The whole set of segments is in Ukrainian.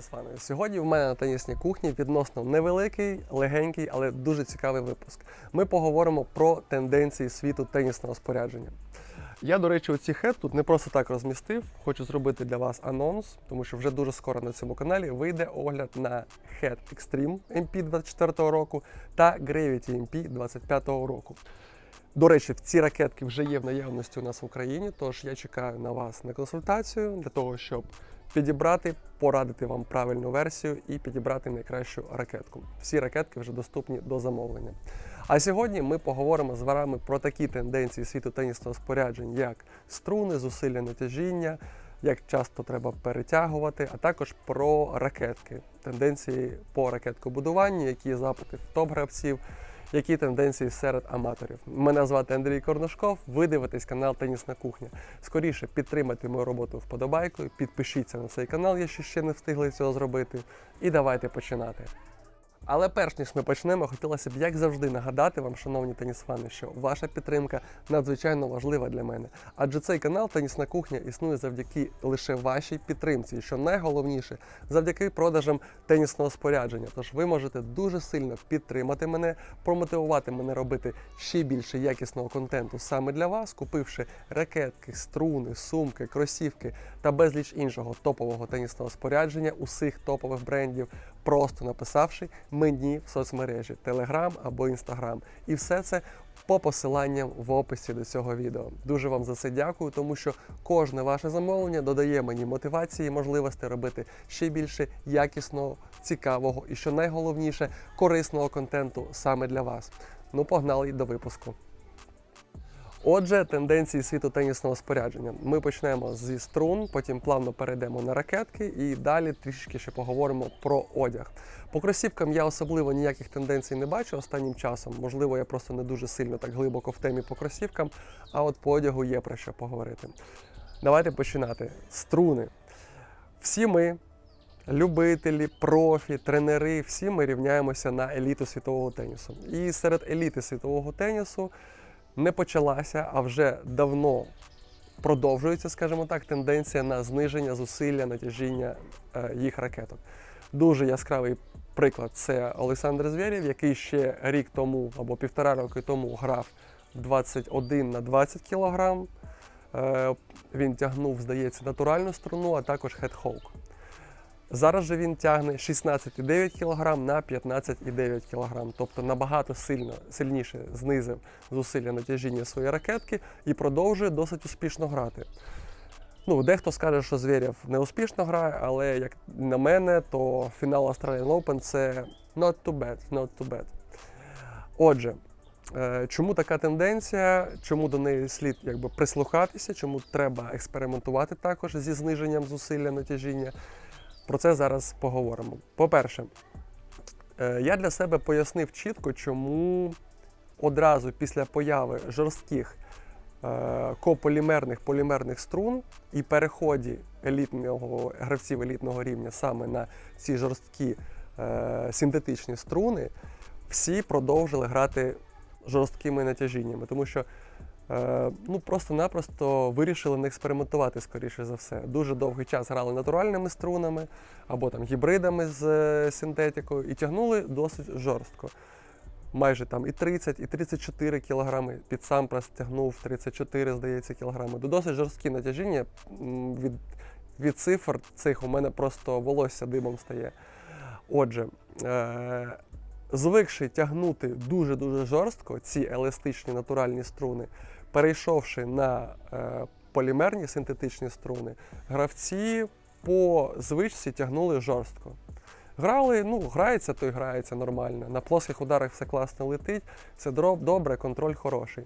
Тенісфани! Сьогодні в мене на тенісній кухні відносно невеликий, легенький, але дуже цікавий випуск. Ми поговоримо про тенденції світу тенісного спорядження. Я, до речі, оці хет тут не просто так розмістив. Хочу зробити для вас анонс, тому що вже дуже скоро на цьому каналі вийде огляд на Head Extreme MP 24 року та Gravity MP 25 року. До речі, ці ракетки вже є в наявності у нас в Україні, тож я чекаю на вас на консультацію для того, щоб підібрати, порадити вам правильну версію і підібрати найкращу ракетку. Всі ракетки вже доступні до замовлення. А сьогодні ми поговоримо з вами про такі тенденції світу тенісного споряджень, як струни, зусилля натяжіння, як часто треба перетягувати, а також про ракетки, тенденції по ракеткобудуванню, які запити в топ-гравців, які тенденції серед аматорів. Мене звати Андрій Корношков. Ви дивитесь канал Тенісна кухня. Скоріше підтримайте мою роботу вподобайкою, підпишіться на цей канал, якщо ще не встигли цього зробити. І давайте починати. Але перш ніж ми почнемо, хотілося б, як завжди, нагадати вам, шановні тенісфани, що ваша підтримка надзвичайно важлива для мене. Адже цей канал Тенісна кухня існує завдяки лише вашій підтримці, і що найголовніше, завдяки продажам тенісного спорядження. Тож ви можете дуже сильно підтримати мене, промотивувати мене робити ще більше якісного контенту саме для вас, купивши ракетки, струни, сумки, кросівки та безліч іншого топового тенісного спорядження усіх топових брендів, просто написавши мені в соцмережі Telegram або Instagram. І все це по посиланням в описі до цього відео. Дуже вам за це дякую, тому що кожне ваше замовлення додає мені мотивації і можливості робити ще більше якісного, цікавого і що найголовніше корисного контенту саме для вас. Ну, погнали до випуску. Отже, тенденції світу тенісного спорядження. Ми почнемо зі струн, потім плавно перейдемо на ракетки і далі трішки ще поговоримо про одяг. По кросівкам я особливо ніяких тенденцій не бачу останнім часом. Можливо, я просто не дуже сильно так глибоко в темі по кросівкам, а от по одягу є про що поговорити. Давайте починати. Струни. Всі ми, любителі, профі, тренери, всі ми рівняємося на еліту світового тенісу. І серед еліти світового тенісу не почалася, а вже давно продовжується, скажімо так, тенденція на зниження зусилля натяжіння е, їх ракеток. Дуже яскравий приклад це Олександр Звєрєв, який ще рік тому або півтора роки тому грав 21 на 20 кілограм. Е, Він тягнув, здається, натуральну струну, а також хед-хоук. Зараз же він тягне 16,9 кг на 15,9 кг, тобто набагато сильно, сильніше знизив зусилля натяжіння своєї ракетки і продовжує досить успішно грати. Ну, Дехто скаже, що Звєрєв не успішно грає, але як на мене, то фінал Australian Open це not too bad, not too bad. Отже, е, чому така тенденція, чому до неї слід якби, прислухатися, чому треба експериментувати також зі зниженням зусилля натяжіння? Про це зараз поговоримо. По-перше, е, я для себе пояснив чітко, чому одразу після появи жорстких е, кополімерних полімерних струн і переході елітного гравців елітного рівня саме на ці жорсткі е, синтетичні струни, всі продовжили грати жорсткими натяжіннями, тому що ну просто-напросто вирішили не експериментувати, скоріше за все. Дуже довгий час грали натуральними струнами або там гібридами з е, синтетикою і тягнули досить жорстко. Майже там і 30, і 34 кілограми. Під сам тягнув 34, здається, кілограми. До досить жорсткі натяжіння. Від, від цифр цих у мене просто волосся дибом стає. Отже, е- звикши тягнути дуже-дуже жорстко ці еластичні натуральні струни, перейшовши на е, полімерні синтетичні струни, гравці по звичці тягнули жорстко. Грали, ну, грається, то й грається нормально. На плоских ударах все класно летить, це дроб, добре, контроль хороший.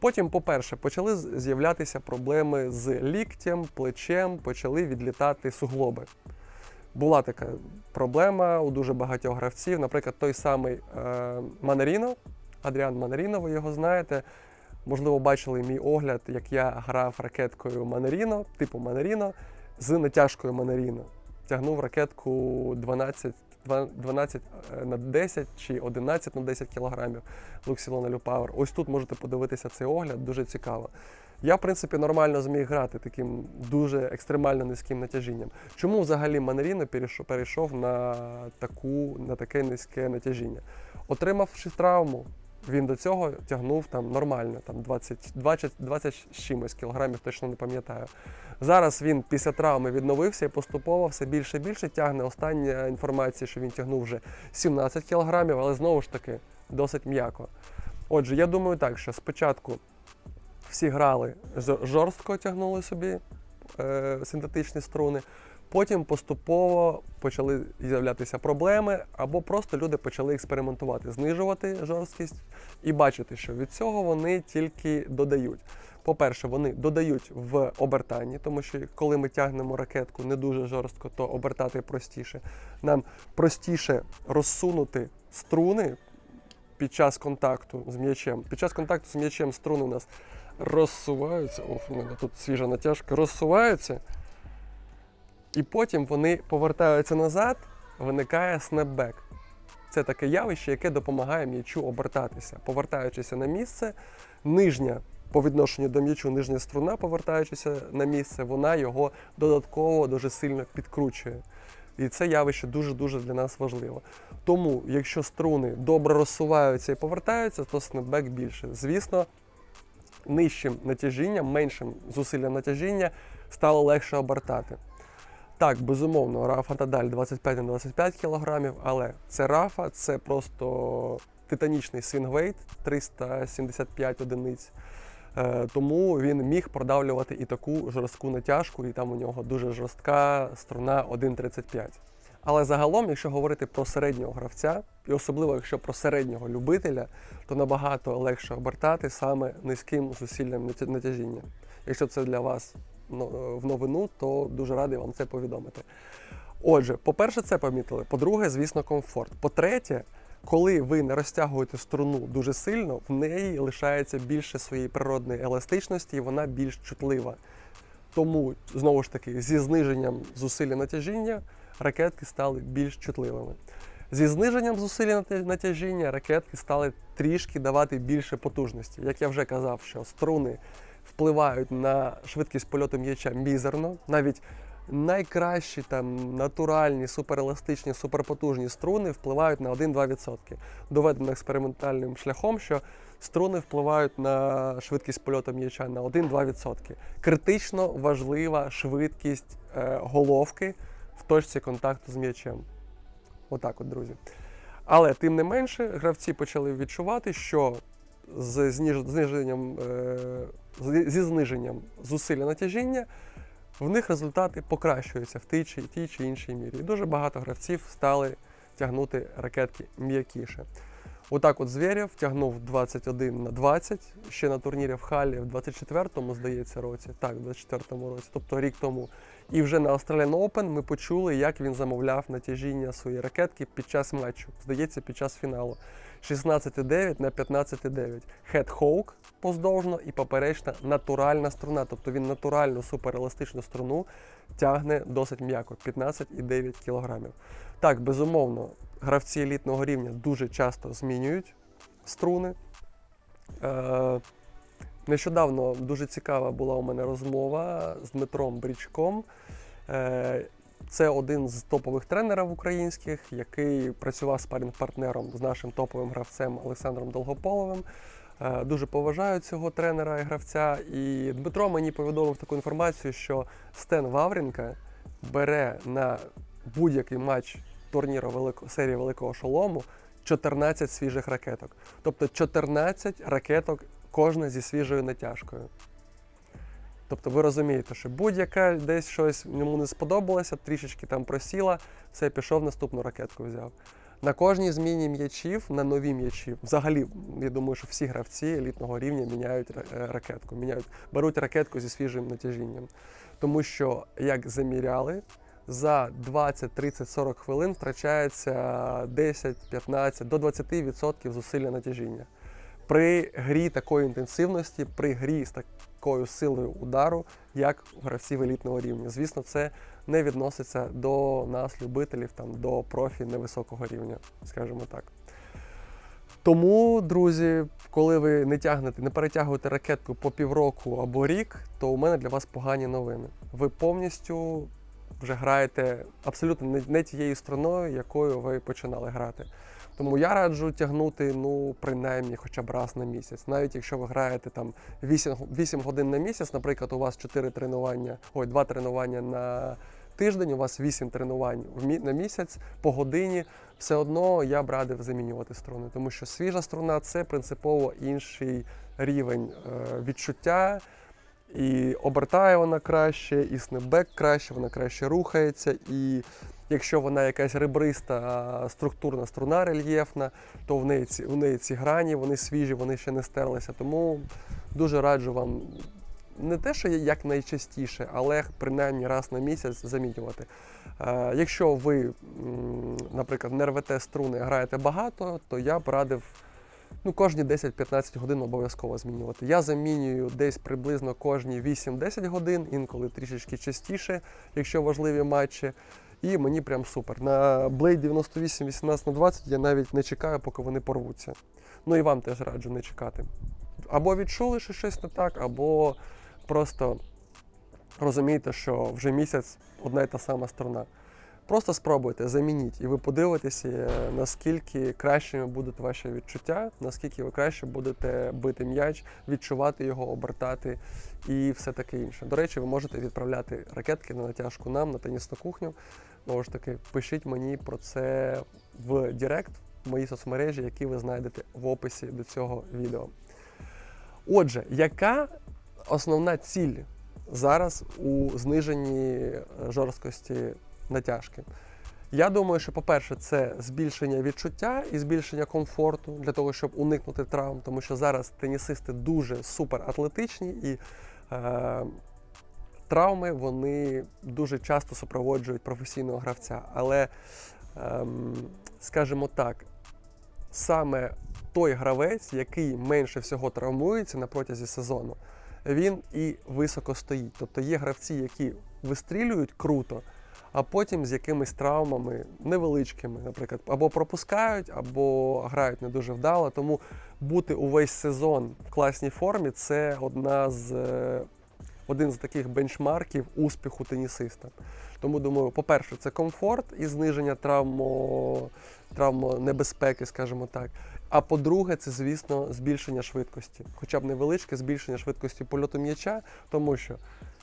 Потім, по-перше, почали з'являтися проблеми з ліктем, плечем, почали відлітати суглоби. Була така проблема у дуже багатьох гравців. Наприклад, той самий е, Манаріно, Адріан Манаріно, ви його знаєте. Можливо, бачили мій огляд, як я грав ракеткою Манаріно, типу Манаріно, з натяжкою Манаріно. Тягнув ракетку 12, 12 на 10 чи 11 на 10 кілограмів Luxilon Power. Ось тут можете подивитися цей огляд, дуже цікаво. Я, в принципі, нормально зміг грати таким дуже екстремально низьким натяжінням. Чому взагалі Манеріно перейшов на, таку, на таке низьке натяжіння? Отримавши травму, він до цього тягнув там нормально, там 20, 20, 20 з чимось кілограмів, точно не пам'ятаю. Зараз він після травми відновився і поступово все більше і більше тягне. Остання інформація, що він тягнув вже 17 кілограмів, але знову ж таки досить м'яко. Отже, я думаю так, що спочатку всі грали жорстко тягнули собі е, синтетичні струни. Потім поступово почали з'являтися проблеми, або просто люди почали експериментувати, знижувати жорсткість і бачити, що від цього вони тільки додають. По-перше, вони додають в обертанні, тому що коли ми тягнемо ракетку не дуже жорстко, то обертати простіше. Нам простіше розсунути струни під час контакту з м'ячем. Під час контакту з м'ячем струни у нас розсуваються. Оф, у мене тут свіжа натяжка, розсуваються. І потім вони повертаються назад, виникає снепбек. Це таке явище, яке допомагає м'ячу обертатися. Повертаючися на місце, нижня по відношенню до м'ячу, нижня струна, повертаючися на місце, вона його додатково дуже сильно підкручує. І це явище дуже-дуже для нас важливо. Тому, якщо струни добре розсуваються і повертаються, то снепбек більше. Звісно, нижчим натяжінням, меншим зусиллям натяжіння стало легше обертати. Так, безумовно, Рафа Надаль 25 на 25 кг, але це Рафа, це просто титанічний свінгвейт 375 одиниць. Е, Тому він міг продавлювати і таку жорстку натяжку, і там у нього дуже жорстка струна 1,35. Але загалом, якщо говорити про середнього гравця, і особливо якщо про середнього любителя, то набагато легше обертати саме низьким зусиллям натяжіння. Якщо це для вас в новину, то дуже радий вам це повідомити. Отже, по-перше, це помітили. По-друге, звісно, комфорт. По-третє, коли ви не розтягуєте струну дуже сильно, в неї лишається більше своєї природної еластичності, і вона більш чутлива. Тому, знову ж таки, зі зниженням зусилля натяжіння ракетки стали більш чутливими. Зі зниженням зусилля натяжіння ракетки стали трішки давати більше потужності. Як я вже казав, що струни впливають на швидкість польоту м'яча мізерно, навіть найкращі там натуральні, супереластичні, суперпотужні струни впливають на 1-2%. Доведено експериментальним шляхом, що струни впливають на швидкість польоту м'яча на 1-2%. Критично важлива швидкість е, головки в точці контакту з м'ячем. Отак, от, друзі. Але тим не менше, гравці почали відчувати, що з зниженням, е, зі зниженням зусилля натяжіння в них результати покращуються в тій чи, тій чи іншій мірі. І дуже багато гравців стали тягнути ракетки м'якіше. Отак от Звєрєв тягнув 21 на 20 ще на турнірі в Халі в 24-му, здається, році. Так, в 24-му році, тобто рік тому. І вже на Australian Open ми почули, як він замовляв натяжіння своєї ракетки під час матчу. Здається, під час фіналу. 16,9 на 15,9. Head Hawk поздовжно і поперечна натуральна струна. Тобто він натуральну супереластичну струну тягне досить м'яко 15,9 кг. Так, безумовно, гравці елітного рівня дуже часто змінюють струни. Е, нещодавно дуже цікава була у мене розмова з Дмитром Брічком. Е, це один з топових тренерів українських, який працював спарінг-партнером з нашим топовим гравцем Олександром Долгополовим. Е, Дуже поважаю цього тренера і гравця. І Дмитро мені повідомив таку інформацію, що Стен Ваврінка бере на будь-який матч турніру велико, серії Великого Шолому 14 свіжих ракеток. Тобто 14 ракеток кожна зі свіжою натяжкою. Тобто ви розумієте, що будь-яка десь щось йому не сподобалося, трішечки там просіла, все, пішов наступну ракетку взяв. На кожній зміні м'ячів, на нові м'ячі, взагалі, я думаю, що всі гравці елітного рівня міняють е, ракетку, міняють, беруть ракетку зі свіжим натяжінням. Тому що, як заміряли, за 20, 30, 40 хвилин втрачається 10, 15 до 20% зусилля натяжіння. При грі такої інтенсивності, при грі з такою силою удару, як гравців елітного рівня. Звісно, це не відноситься до нас, любителів, там, до профі невисокого рівня, скажімо так. Тому, друзі, коли ви не тягнете, не перетягуєте ракетку по півроку або рік, то у мене для вас погані новини. Ви повністю вже граєте абсолютно не, тією стороною, якою ви починали грати. Тому я раджу тягнути ну принаймні хоча б раз на місяць. Навіть якщо ви граєте там 8, 8 годин на місяць, наприклад, у вас 4 тренування, ой, 2 тренування на тиждень, у вас 8 тренувань на місяць по годині, все одно я б радив замінювати струни, тому що свіжа струна це принципово інший рівень е, відчуття. І обертає вона краще, і снепбек краще, вона краще рухається. І якщо вона якась ребриста структурна струна рельєфна, то в неї ці, в неї ці грані, вони свіжі, вони ще не стерлися. Тому дуже раджу вам не те, що як найчастіше, але принаймні раз на місяць замінювати. Е, якщо ви, наприклад, не рвете струни, граєте багато, то я б радив ну, кожні 10-15 годин обов'язково змінювати. Я замінюю десь приблизно кожні 8-10 годин, інколи трішечки частіше, якщо важливі матчі. І мені прям супер. На Blade 98 18 на 20 я навіть не чекаю, поки вони порвуться. Ну і вам теж раджу не чекати. Або відчули, що щось не так, або просто розумієте, що вже місяць одна й та сама сторона. Просто спробуйте, замініть, і ви подивитеся, е, наскільки кращими будуть ваші відчуття, наскільки ви краще будете бити м'яч, відчувати його, обертати і все таке інше. До речі, ви можете відправляти ракетки на натяжку нам на тенісну кухню. Знову ж таки, пишіть мені про це в Директ, в моїй соцмережі, які ви знайдете в описі до цього відео. Отже, яка основна ціль зараз у зниженні е, жорсткості натяжки? Я думаю, що, по-перше, це збільшення відчуття і збільшення комфорту для того, щоб уникнути травм, тому що зараз тенісисти дуже супер атлетичні і е, травми вони дуже часто супроводжують професійного гравця. Але, ем, скажімо так, саме той гравець, який менше всього травмується на протязі сезону, він і високо стоїть. Тобто є гравці, які вистрілюють круто, а потім з якимись травмами невеличкими, наприклад, або пропускають, або грають не дуже вдало. Тому бути увесь сезон в класній формі це одна з. е, Один з таких бенчмарків успіху тенісиста. Тому думаю, по-перше, це комфорт і зниження травмо, травмонебезпеки, скажімо так. А по-друге, це, звісно, збільшення швидкості, хоча б невеличке збільшення швидкості польоту м'яча, тому що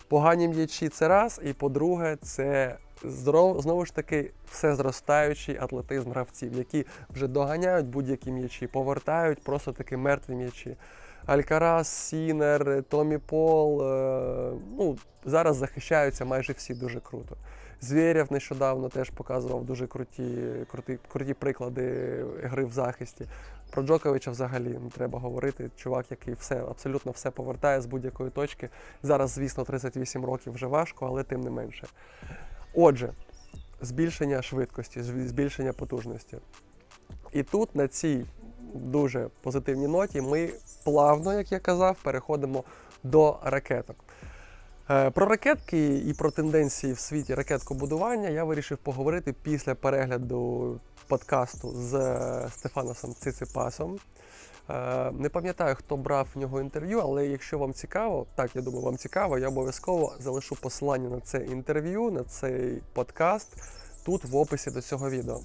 погані м'ячі це раз, і по-друге, це здоров- знову ж таки все зростаючий атлетизм гравців, які вже доганяють будь-які м'ячі, повертають просто таки мертві м'ячі. Алькарас, Сінер, Томі Пол. е, Ну, зараз захищаються майже всі дуже круто. Звєрєв нещодавно теж показував дуже круті, круті, круті приклади гри в захисті. Про Джоковича взагалі не треба говорити. Чувак, який все, абсолютно все повертає з будь-якої точки. Зараз, звісно, 38 років вже важко, але тим не менше. Отже, збільшення швидкості, збільшення потужності. І тут на цій дуже позитивній ноті ми плавно, як я казав, переходимо до ракеток. Е, Про ракетки і про тенденції в світі ракеткобудування я вирішив поговорити після перегляду подкасту з е, Стефаносом Циципасом. Е, Не пам'ятаю, хто брав в нього інтерв'ю, але якщо вам цікаво, так я думаю, вам цікаво, я обов'язково залишу посилання на це інтерв'ю, на цей подкаст тут в описі до цього відео.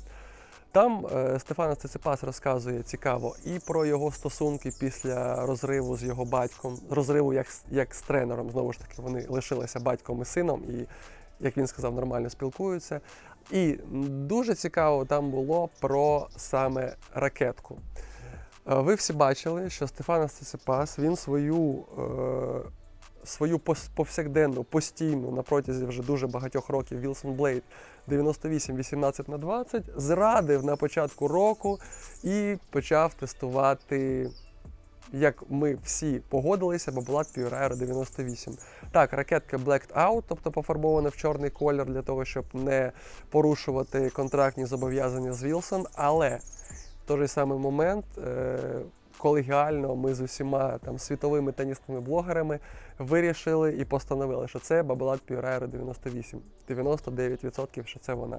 Там е, Стефанос Циципас розказує цікаво і про його стосунки після розриву з його батьком, розриву як, як з тренером. Знову ж таки, вони лишилися батьком і сином, і, як він сказав, нормально спілкуються. І дуже цікаво там було про саме ракетку. Е, Ви всі бачили, що Стефанос Циципас він свою, е, свою повсякденну, постійну на протязі вже дуже багатьох років Wilson Blade 98 18 на 20 зрадив на початку року і почав тестувати. Як ми всі погодилися, Pure Aero 98. Так, ракетка Blacked Out, тобто пофарбована в чорний колір для того, щоб не порушувати контрактні зобов'язання з Wilson, але в той же самий момент е, колегіально ми з усіма там світовими тенісними блогерами вирішили і постановили, що це Babolat Pure 98. 99% що це вона.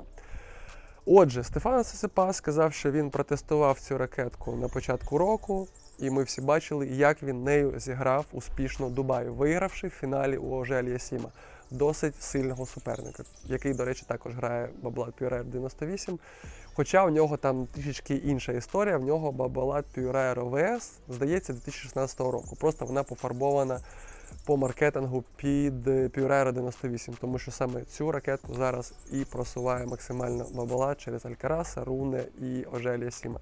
Отже, Стефано Сесипа сказав, що він протестував цю ракетку на початку року, і ми всі бачили, як він нею зіграв успішно в Дубаї, вигравши в фіналі у Ожелія Сіма. Досить сильного суперника, який, до речі, також грає Баблат Пюрер 98. Хоча у нього там трішечки інша історія. В нього Бабалат Пюрер ОВС, здається, 2016 року. Просто вона пофарбована по маркетингу під Purero 98, тому що саме цю ракетку зараз і просуває максимально Бабала через Алькараса, Руне і Ожелія Сіма.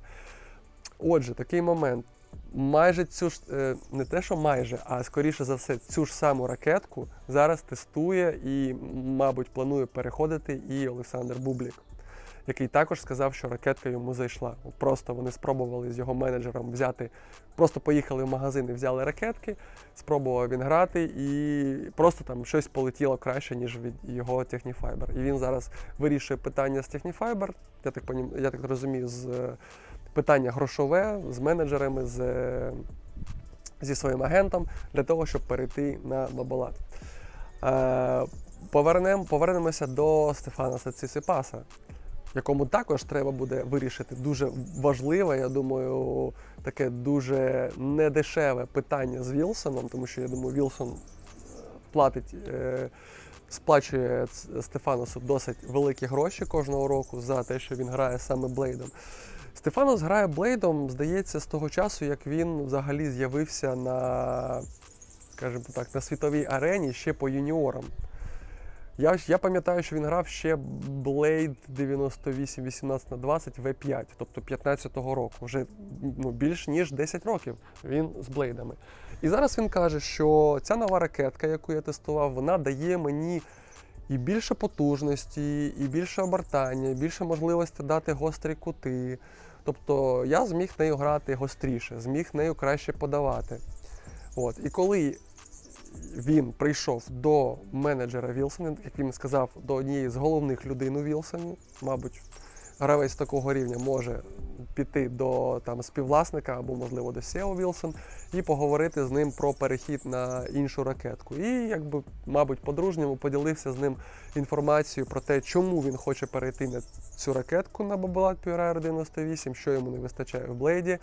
Отже, такий момент. Майже цю ж е, не те, що майже, а скоріше за все, цю ж саму ракетку зараз тестує і, мабуть, планує переходити і Олександр Бублік, який також сказав, що ракетка йому зайшла. Просто вони спробували з його менеджером взяти, просто поїхали в магазин і взяли ракетки, спробував він грати, і просто там щось полетіло краще, ніж від його Technifiber. І він зараз вирішує питання з Technifiber, я так понім, я так розумію, з е, питання грошове з менеджерами, з, е, зі своїм агентом для того, щоб перейти на Бабалат. Е, повернем, повернемося до Стефана Сацисипаса, якому також треба буде вирішити дуже важливе, я думаю, таке дуже недешеве питання з Вілсоном, тому що я думаю, Вілсон платить. Е, Сплачує Стефаносу досить великі гроші кожного року за те, що він грає саме Блейдом. Стефанос грає Блейдом, здається, з того часу, як він взагалі з'явився на, скажімо так, на світовій арені ще по юніорам. Я, я пам'ятаю, що він грав ще Blade 98 18 на 20 V5, тобто 15-го року. Вже ну, більш ніж 10 років він з блейдами. І зараз він каже, що ця нова ракетка, яку я тестував, вона дає мені і більше потужності, і більше обертання, і більше можливості дати гострі кути. Тобто я зміг нею грати гостріше, зміг нею краще подавати. От. І коли він прийшов до менеджера Вілсона, як він сказав, до однієї з головних людей у Вілсоні, мабуть, гравець такого рівня може піти до там, співвласника або, можливо, до SEO Вілсон і поговорити з ним про перехід на іншу ракетку. І, якби, мабуть, по-дружньому поділився з ним інформацією про те, чому він хоче перейти на цю ракетку на Бабалат Pure 98, що йому не вистачає в блейді.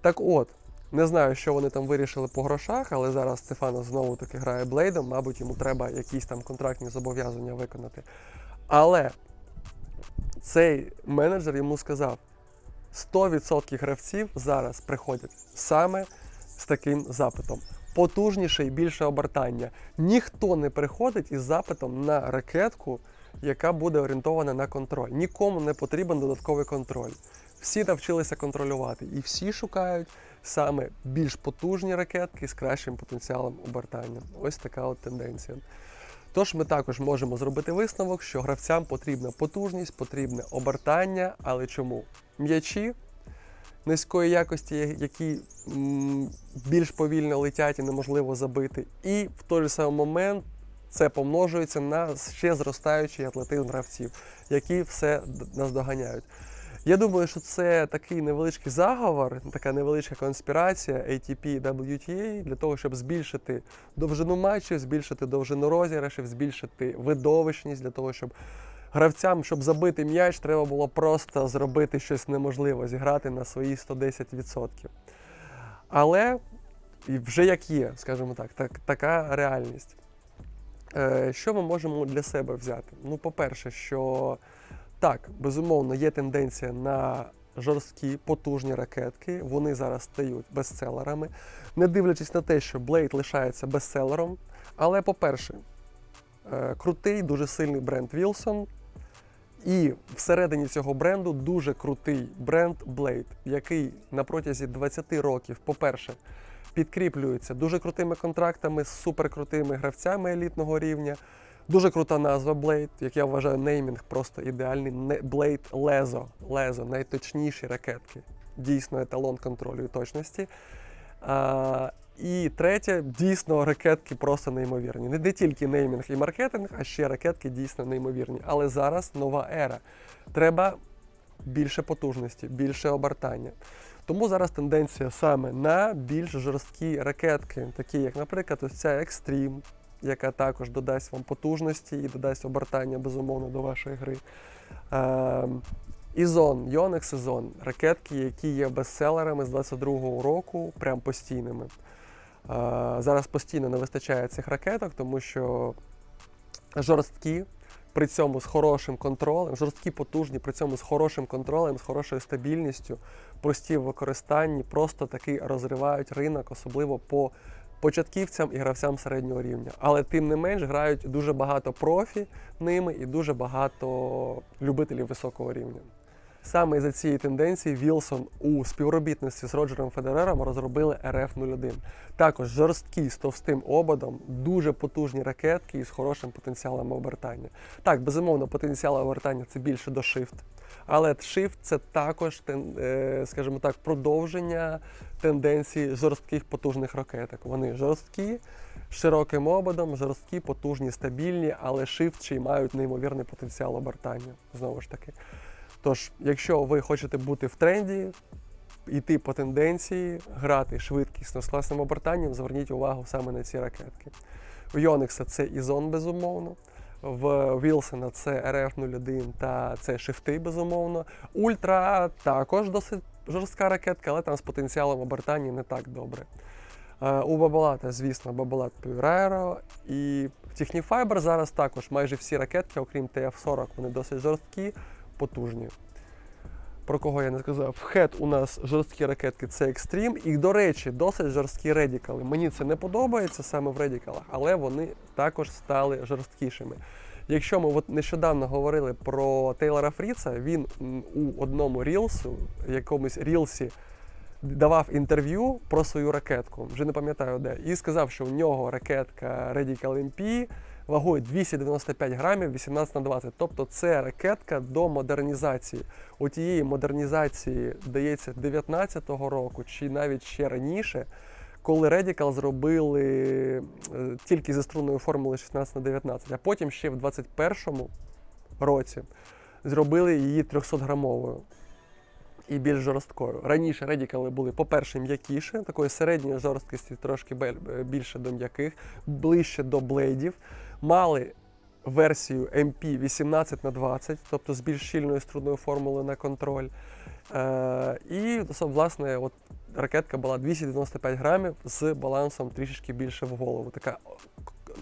Так от, не знаю, що вони там вирішили по грошах, але зараз Стефано знову таки грає блейдом, мабуть, йому треба якісь там контрактні зобов'язання виконати. Але цей менеджер йому сказав: 100% гравців зараз приходять саме з таким запитом. Потужніше і більше обертання. Ніхто не приходить із запитом на ракетку, яка буде орієнтована на контроль. Нікому не потрібен додатковий контроль. Всі навчилися контролювати і всі шукають саме більш потужні ракетки з кращим потенціалом обертання. Ось така от тенденція. Тож ми також можемо зробити висновок, що гравцям потрібна потужність, потрібне обертання, але чому? М'ячі низької якості, які м, більш повільно летять і неможливо забити, і в той же самий момент це помножується на ще зростаючий атлетизм гравців, які все наздоганяють. Я думаю, що це такий невеличкий заговор, така невеличка конспірація ATP WTA для того, щоб збільшити довжину матчів, збільшити довжину розіграшів, збільшити видовищність для того, щоб гравцям, щоб забити м'яч, треба було просто зробити щось неможливе, зіграти на свої 110%. Але вже як є, скажімо так, так така реальність. Е, Що ми можемо для себе взяти? Ну, по-перше, що так, безумовно, є тенденція на жорсткі, потужні ракетки. Вони зараз стають бестселерами, не дивлячись на те, що Blade лишається бестселером. Але, по-перше, е, крутий, дуже сильний бренд Wilson. І всередині цього бренду дуже крутий бренд Blade, який на протязі 20 років, по-перше, підкріплюється дуже крутими контрактами з суперкрутими гравцями елітного рівня. Дуже крута назва Blade, як я вважаю, неймінг просто ідеальний. Blade Lezo, Lezo, найточніші ракетки. Дійсно еталон контролю і точності. А, і третє, дійсно, ракетки просто неймовірні. Не, не тільки неймінг і маркетинг, а ще ракетки дійсно неймовірні. Але зараз нова ера. Треба більше потужності, більше обертання. Тому зараз тенденція саме на більш жорсткі ракетки, такі як, наприклад, ось ця Extreme, яка також додасть вам потужності і додасть обертання, безумовно, до вашої гри. Е, Ізон, Yonex Ізон, ракетки, які є бестселерами з 22-го року, прям постійними. Е, зараз постійно не вистачає цих ракеток, тому що жорсткі, при цьому з хорошим контролем, жорсткі, потужні, при цьому з хорошим контролем, з хорошою стабільністю, прості в використанні, просто таки розривають ринок, особливо по початківцям і гравцям середнього рівня. Але тим не менш грають дуже багато профі ними і дуже багато любителів високого рівня. Саме за цієї тенденції Вілсон у співробітництві з Роджером Федерером розробили RF-01. Також жорсткі з товстим ободом, дуже потужні ракетки із хорошим потенціалом обертання. Так, безумовно, потенціал обертання це більше до Shift. Але Shift це також, е, скажімо так, продовження тенденції жорстких потужних ракеток. Вони жорсткі, широким ободом, жорсткі, потужні, стабільні, але Shift ще й мають неймовірний потенціал обертання. Знову ж таки. Тож, якщо ви хочете бути в тренді, йти по тенденції, грати швидкісно з класним обертанням, зверніть увагу саме на ці ракетки. У Йоникса це Ізон, безумовно. В Вілсона це RF-01 та це шифти, безумовно. Ультра також досить жорстка ракетка, але там з потенціалом обертання не так добре. Е, У Бабалата, звісно, Бабалат Пюреро І Technifiber зараз також майже всі ракетки, окрім ТФ-40, вони досить жорсткі, потужні. Про кого я не сказав? В хед у нас жорсткі ракетки це Extreme. І, до речі, досить жорсткі редікали. Мені це не подобається саме в редікалах, але вони також стали жорсткішими. Якщо ми от нещодавно говорили про Тейлора Фріца, він у одному рілсу, якомусь рілсі, давав інтерв'ю про свою ракетку, вже не пам'ятаю де, і сказав, що у нього ракетка Radical MP вагою 295 грамів 18 на 20. Тобто це ракетка до модернізації. У тієї модернізації, здається, 19-го року чи навіть ще раніше, коли Radical зробили е, тільки зі струнною формулою 16 на 19, а потім ще в 21-му році зробили її 300-грамовою і більш жорсткою. Раніше радікали були, по-перше, м'якіше, такої середньої жорсткості, трошки більше до м'яких, ближче до блейдів. Мали версію MP 18 на 20, тобто з більш щільною струнною формулою на контроль. Е, і, власне, от ракетка була 295 грамів з балансом трішечки більше в голову. Така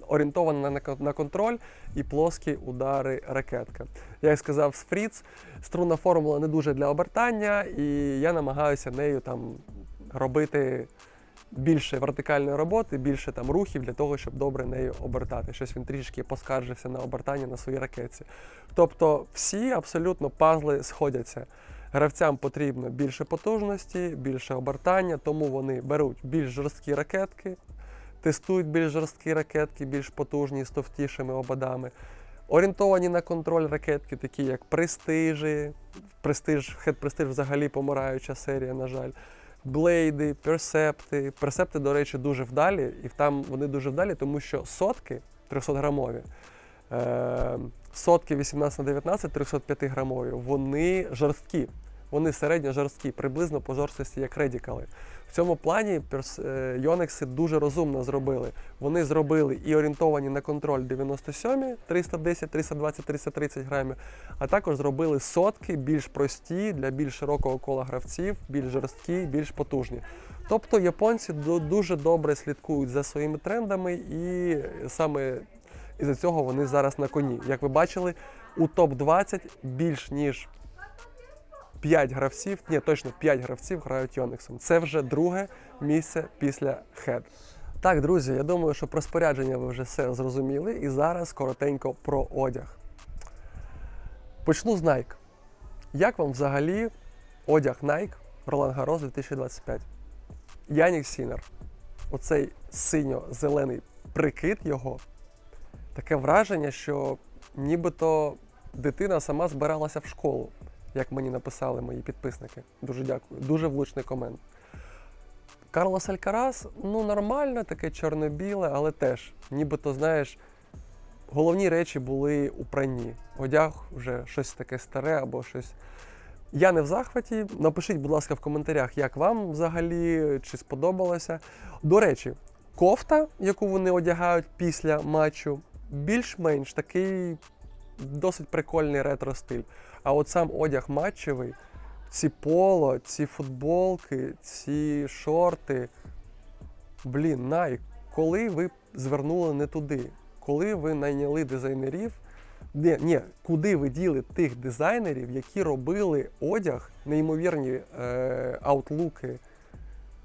орієнтована на контроль і плоскі удари ракетка. Як сказав Фріц, струнна формула не дуже для обертання, і я намагаюся нею там робити більше вертикальної роботи, більше там рухів для того, щоб добре нею обертати. Щось він трішки поскаржився на обертання на своїй ракетці. Тобто всі абсолютно пазли сходяться. Гравцям потрібно більше потужності, більше обертання, тому вони беруть більш жорсткі ракетки, тестують більш жорсткі ракетки, більш потужні з товстішими ободами. Орієнтовані на контроль ракетки, такі як престижі, престиж, хед престиж взагалі помираюча серія, на жаль. Блейди, персепти. Персепти, до речі, дуже вдалі, і там вони дуже вдалі, тому що сотки 300 грамові, е, сотки 18 на 19, 305 грамові, вони жорсткі. Вони середньо жорсткі, приблизно по жорсткості, як редікали. В цьому плані е, Йонекси дуже розумно зробили. Вони зробили і орієнтовані на контроль 97, 310, 320, 330 грамів, а також зробили сотки більш прості для більш широкого кола гравців, більш жорсткі, більш потужні. Тобто японці ду- дуже добре слідкують за своїми трендами, і саме із-за цього вони зараз на коні. Як ви бачили, у топ-20 більш ніж 5 гравців, ні, точно 5 гравців грають Йонексом. Це вже друге місце після Хед. Так, друзі, я думаю, що про спорядження ви вже все зрозуміли. І зараз коротенько про одяг. Почну з Nike. Як вам взагалі одяг Nike Roland Garros 2025? Янік Сінер. Оцей синьо-зелений прикид його. Таке враження, що нібито дитина сама збиралася в школу, як мені написали мої підписники. Дуже дякую. Дуже влучний комент. Карлос Алькарас, ну нормально, таке чорно-біле, але теж, нібито, знаєш, головні речі були у пранні. Одяг вже щось таке старе або щось. Я не в захваті. Напишіть, будь ласка, в коментарях, як вам взагалі, чи сподобалося. До речі, Кофта, яку вони одягають після матчу, більш-менш такий досить прикольний ретро-стиль. А от сам одяг матчевий, ці поло, ці футболки, ці шорти. Блін, Nike, коли ви звернули не туди? Коли ви найняли дизайнерів? Ні, ні, куди ви діли тих дизайнерів, які робили одяг, неймовірні е, аутлуки,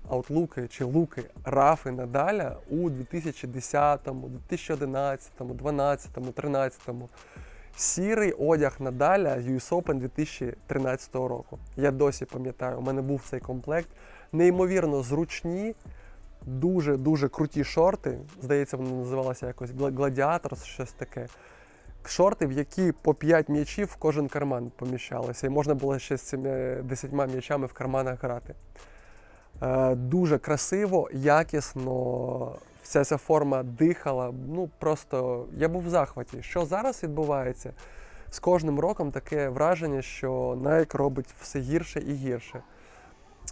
аутлуки чи луки Рафи Надаля у 2010, 2011, 2012, 2013. Сірий одяг Надаля US Open 2013 року. Я досі пам'ятаю, у мене був цей комплект. Неймовірно зручні, дуже-дуже круті шорти. Здається, вони називалися якось Гладіатор, щось таке. Шорти, в які по 5 м'ячів в кожен карман поміщалися. І можна було ще з цими 10 м'ячами в карманах грати. Е, дуже красиво, якісно. Вся ця форма дихала. Ну просто я був в захваті. Що зараз відбувається? З кожним роком таке враження, що Nike робить все гірше і гірше.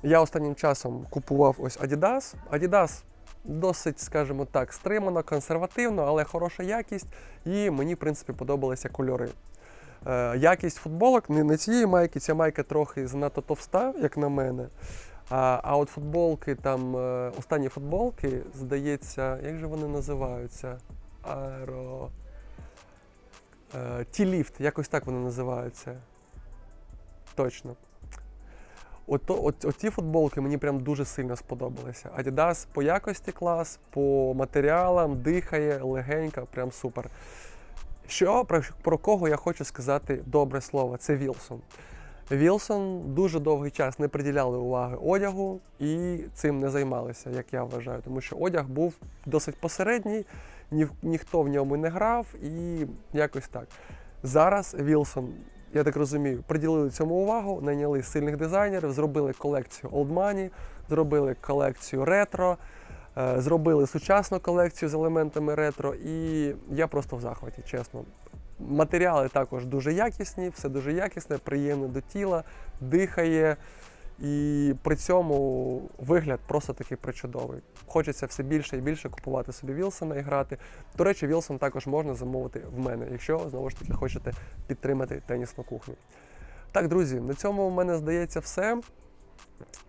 Я останнім часом купував ось Adidas. Adidas досить, скажімо так, стримано, консервативно, але хороша якість. І мені, в принципі, подобалися кольори. Е, якість футболок не, не цієї майки, ця майка трохи занадто товста, як на мене. А, а от футболки, там е, останні футболки, здається, як же вони називаються? Аеро. Е, Ті-ліфт, якось так вони називаються. Точно. От, от, от ті футболки мені прям дуже сильно сподобалися. Adidas по якості клас, по матеріалам, дихає, легенько, прям супер. Що про, про кого я хочу сказати добре слово? Це Вілсон. Вілсон дуже довгий час не приділяли уваги одягу і цим не займалися, як я вважаю, тому що одяг був досить посередній, ні, ніхто в ньому не грав і якось так. Зараз Вілсон, я так розумію, приділили цьому увагу, найняли сильних дизайнерів, зробили колекцію Old Money, зробили колекцію ретро, зробили сучасну колекцію з елементами ретро, і я просто в захваті, чесно. Матеріали також дуже якісні, все дуже якісне, приємне до тіла, дихає. І при цьому вигляд просто такий причудовий. Хочеться все більше і більше купувати собі Вілсона і грати. До речі, Вілсон також можна замовити в мене, якщо знову ж таки хочете підтримати тенісну кухню. Так, друзі, на цьому в мене здається все.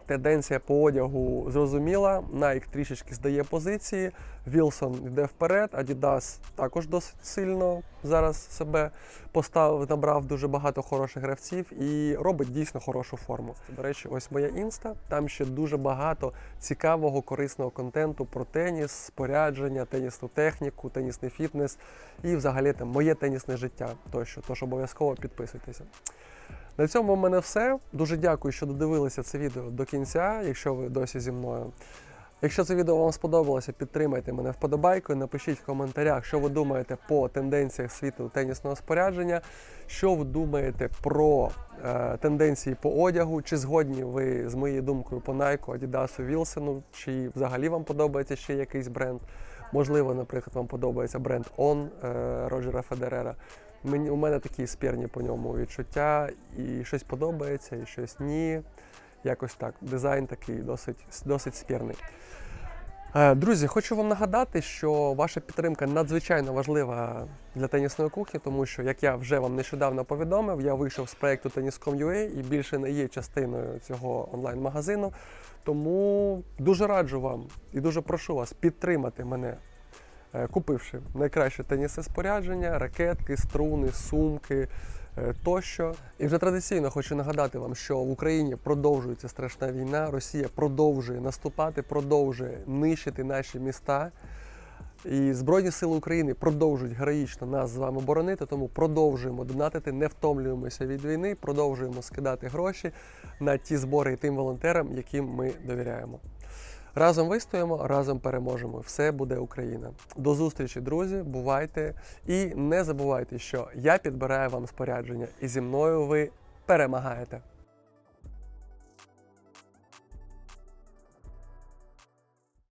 Тенденція по одягу зрозуміла. Nike трішечки здає позиції. Вілсон йде вперед, Adidas також досить сильно зараз себе поставив, набрав дуже багато хороших гравців і робить дійсно хорошу форму. До речі, ось моя інста. Там ще дуже багато цікавого, корисного контенту про теніс, спорядження, тенісну техніку, тенісний фітнес і взагалі там моє тенісне життя тощо. Тож обов'язково підписуйтеся. На цьому в мене все. Дуже дякую, що додивилися це відео до кінця, якщо ви досі зі мною. Якщо це відео вам сподобалося, підтримайте мене вподобайкою, напишіть в коментарях, що ви думаєте по тенденціях світу тенісного спорядження, що ви думаєте про е, тенденції по одягу, чи згодні ви з моєю думкою по Nike, Adidas, Вілсону, чи взагалі вам подобається ще якийсь бренд. Можливо, наприклад, вам подобається бренд On е, Роджера Федерера. Мені, у мене такі спірні по ньому відчуття, і щось подобається, і щось ні. Якось так. Дизайн такий досить, досить спірний. Е, Друзі, хочу вам нагадати, що ваша підтримка надзвичайно важлива для тенісної кухні, тому що, як я вже вам нещодавно повідомив, я вийшов з проєкту Tennis.com.ua і більше не є частиною цього онлайн-магазину. Тому дуже раджу вам і дуже прошу вас підтримати мене купивши найкраще тенісне спорядження, ракетки, струни, сумки е, тощо. І вже традиційно хочу нагадати вам, що в Україні продовжується страшна війна. Росія продовжує наступати, продовжує нищити наші міста. І Збройні Сили України продовжують героїчно нас з вами боронити, тому продовжуємо донатити, не втомлюємося від війни, продовжуємо скидати гроші на ті збори і тим волонтерам, яким ми довіряємо. Разом вистоїмо, разом переможемо. Все буде Україна. До зустрічі, друзі. Бувайте і не забувайте, що я підбираю вам спорядження, і зі мною ви перемагаєте.